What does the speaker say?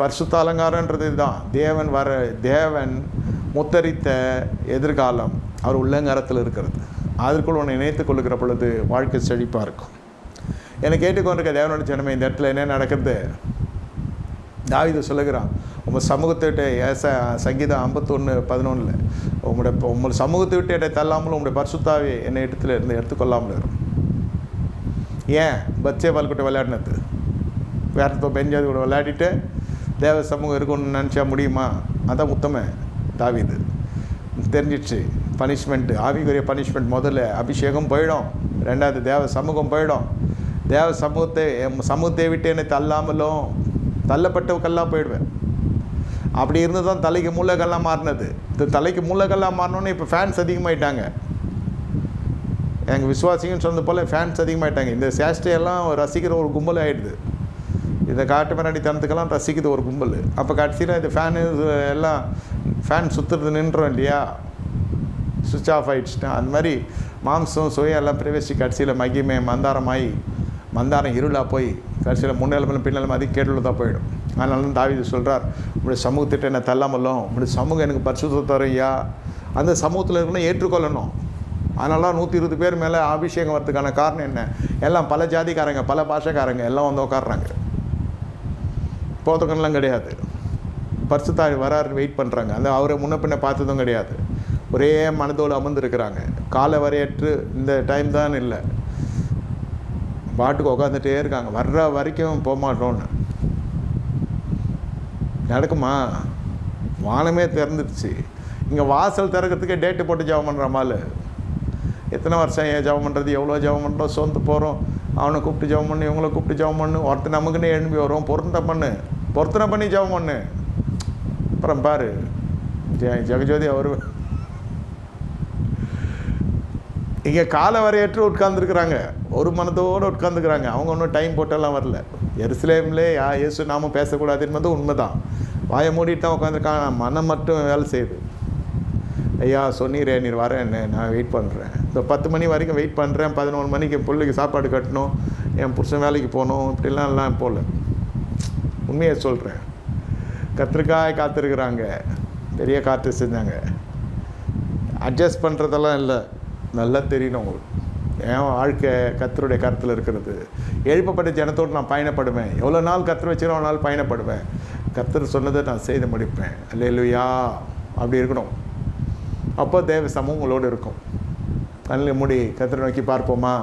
பரிசுத்த அலங்காரன்றது இதுதான். தேவன் வர தேவன் முத்தரித்த எதிர்காலம் அவர் உள்ளங்காரத்தில் இருக்கிறது. அதற்குள் உன்னை இணைத்துக் கொள்ளுகிற பொழுது வாழ்க்கை செழிப்பாக இருக்கும். என்னை கேட்டுக்கொண்டிருக்க தேவனோட ஜனமே இந்த இடத்துல என்ன நடக்கிறது? தாவிது சொல்லுகிறான் உங்கள் சமூகத்தை விட்டு ஏச சங்கீதம் ஐம்பத்தொன்று பதினொன்றில் உங்களுடைய உங்கள் சமூகத்தை விட்டு என்னை தள்ளாமலும் உங்களுடைய பரிசுத்தாவே என்னை இடத்துல இருந்து எடுத்துக்கொள்ளாமல் இருக்கும். ஏன்? பச்சே பால்குட்டை விளையாடினது. வேறத்தோ பெஞ்சாதி கூட விளையாடிட்டு தேவ சமூகம் இருக்கும்னு நினச்சா முடியுமா? அதான் உத்தம தாவிது. தெரிஞ்சிடுச்சு. பனிஷ்மெண்ட்டு ஆவிக்குரிய பனிஷ்மெண்ட் முதல்ல அபிஷேகம் போயிடும். ரெண்டாவது தேவ சமூகம் போயிடும். தேவ சமூகத்தை எம் சமூகத்தை விட்டு என்னை தள்ளாமலும் தள்ளப்பட்டவக்கெல்லாம் போயிடுவேன். அப்படி இருந்து தான் தலைக்கு மூலகெல்லாம் மாறினது. இந்த தலைக்கு மூலகெல்லாம் மாறினோன்னு இப்போ ஃபேன்ஸ் அதிகமாயிட்டாங்க. எங்கள் விசுவாசிங்கன்னு சொன்னது போல் ஃபேன்ஸ் அதிகமாயிட்டாங்க. இந்த சேஷ்டையெல்லாம் ரசிக்கிற ஒரு கும்பல் ஆகிடுது இதை காட்டு பின்னாடி தனத்துக்கெல்லாம் ரசிக்குது ஒரு கும்பல். அப்போ கடைசியில் இந்த ஃபேனு எல்லாம் ஃபேன் சுற்றுறது நின்றோம் இல்லையா? சுவிட்ச் ஆஃப் ஆகிடுச்சுட்டேன் அந்த மாதிரி மாம்சம் சுவையெல்லாம் பிரவேசி கடைசியில் மகிமே மந்தாரமாயி மந்தாரம் இருளாக போய் கடைசியில் முன்னெலமெல்லாம் பின்னெல்லாம் அது கேட்டுள்ளதாக போயிடும். அதனால தான் தாவிது சொல்கிறார் உங்களுடைய சமூகத்திட்ட என்ன தள்ளாமலும் உங்களுடைய சமூகம் எனக்கு பரிசுத்த தரையா அந்த சமூகத்தில் இருக்கணும் ஏற்றுக்கொள்ளணும். அதனால நூற்றி இருபது பேர் மேலே அபிஷேகம் வரதுக்கான காரணம் என்ன? எல்லாம் பல ஜாதிக்காரங்க பல பாஷைக்காரங்க எல்லாம் வந்து உட்காடுறாங்க போத்தக்கம்லாம் கிடையாது. பரிசுத்தாள் வராருன்னு வெயிட் பண்ணுறாங்க அந்த அவரை முன்ன பின்ன பார்த்ததும் கிடையாது. ஒரே மனதோடு அமர்ந்துருக்கிறாங்க. காலை வரையற்று இந்த டைம் தான் இல்லை. பாட்டுக்கு உட்காந்துட்டே இருக்காங்க. வர்ற வரைக்கும் போக மாட்டோன்னு நடக்குமா? வானமே திறந்துடுச்சு இங்கே வாசல் திறக்கிறதுக்கே டேட்டு போட்டு ஜெபம் பண்ணுற மாலு எத்தனை வருஷம் ஏன் ஜெபம் பண்ணுறது எவ்வளோ ஜெபம் பண்ணுறோம் சொந்து போகிறோம் அவனை கூப்பிட்டு ஜெபம் பண்ணு இவங்கள கூப்பிட்டு ஜெபம் பண்ணு. ஒருத்தர் நமக்குன்னே எழும்பி வரும் பொருந்த பண்ணு. பொருத்தனை பண்ணி ஜெபம் பண்ணு. அப்புறம் பாரு ஜெ- ஜெகஜோதி அவர். இங்கே காலை வரையற்று உட்கார்ந்துருக்குறாங்க. ஒரு மனத்தோடு உட்காந்துக்கிறாங்க அவங்க ஒன்றும் டைம் போட்டெல்லாம் வரல. எருசலேம்லே யா இயேசு நாம பேசக்கூடாது என்பது உண்மைதான். வாயை மூடிட்டு தான் உட்காந்துருக்காங்க மனம் மட்டும் வேலை செய்யுது. ஐயா சொன்னீரே நீர் வரேன் நான் வெயிட் பண்ணுறேன் இப்போ பத்து மணி வரைக்கும் வெயிட் பண்ணுறேன் பதினொன்று மணிக்கு பிள்ளைக்கு சாப்பாடு கட்டணும். என் புருஷன் வேலைக்கு போகணும். இப்படிலாம் எல்லாம் போகல உண்மையை சொல்கிறேன் கத்திரிக்காய் காத்திருக்கிறாங்க. பெரிய காற்று செஞ்சாங்க. அட்ஜஸ்ட் பண்ணுறதெல்லாம் இல்லை. நல்லா தெரியணும் உங்களுக்கு. என் வாழ்க்கை கத்தருடைய கருத்தில் இருக்கிறது. எழுப்பப்பட்ட ஜனத்தோடு நான் பயணப்படுவேன். எவ்வளோ நாள் கத்தர் வச்சுக்கிறோம் அவ்வளோ நாள் பயணப்படுவேன். கத்தர் சொன்னதை நான் செய்து முடிப்பேன். இல்லையா அப்படி இருக்கணும். அப்போ தேவ சமூகம் உங்களோடு இருக்கும். நல்ல முடி கத்தரை நோக்கி பார்ப்போமா?